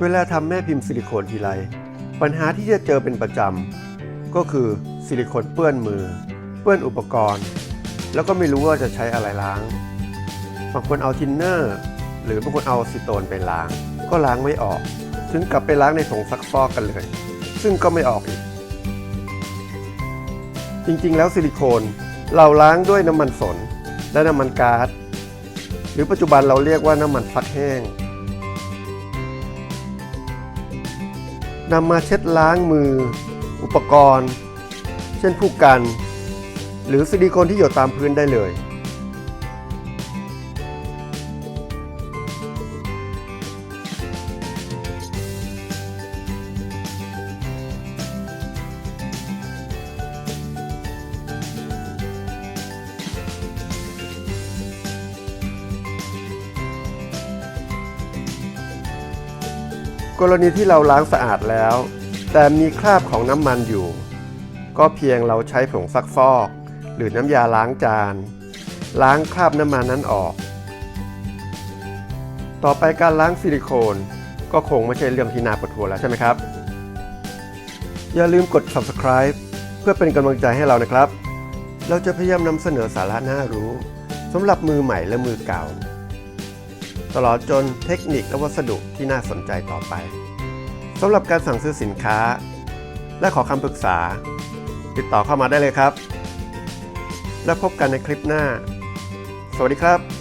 เวลาทำแม่พิมพ์ซิลิโคนทีไร ปัญหาที่จะเจอเป็นประจำก็คือซิลิโคนเปื้อนมือ เปื้อนอุปกรณ์ แล้วก็ไม่รู้ว่าจะใช้อะไรล้าง บางคนเอาทินเนอร์ หรือบางคนเอาซิโตนไปล้าง ก็ล้างไม่ออก ถึงกลับไปล้างในถงซักฟอกกันเลย ซึ่งก็ไม่ออกอีก จริงๆ แล้วซิลิโคนเราล้างด้วยน้ำมันสนและน้ำมันก๊าซหรือปัจจุบันเราเรียกว่าน้ำมันฟักแห้ง นำมาเช็ดล้างมือ อุปกรณ์ เช่นผู้กัน หรือซิลิโคนที่หยดตามพื้นได้เลย กรณีที่เราล้างสะอาดแล้ว แต่มีคราบของน้ำมันอยู่ ก็เพียงเราใช้ผงซักฟอก หรือน้ำยาล้างจาน ล้างคราบน้ำมันนั้นออก ต่อไปการล้างซิลิโคนก็คงไม่ใช่เรื่องที่น่าปวดหัวแล้วใช่ไหมครับ อย่าลืมกด subscribe เพื่อเป็นกำลังใจให้เรานะครับ เราจะพยายามนำเสนอสาระน่ารู้สำหรับมือใหม่และมือเก่า ตลอดจนเทคนิคและวัสดุที่น่าสนใจต่อไปสำหรับการสั่งซื้อสินค้า และขอคำปรึกษา ติดต่อเข้ามาได้เลยครับ แล้วพบกันในคลิปหน้า สวัสดีครับ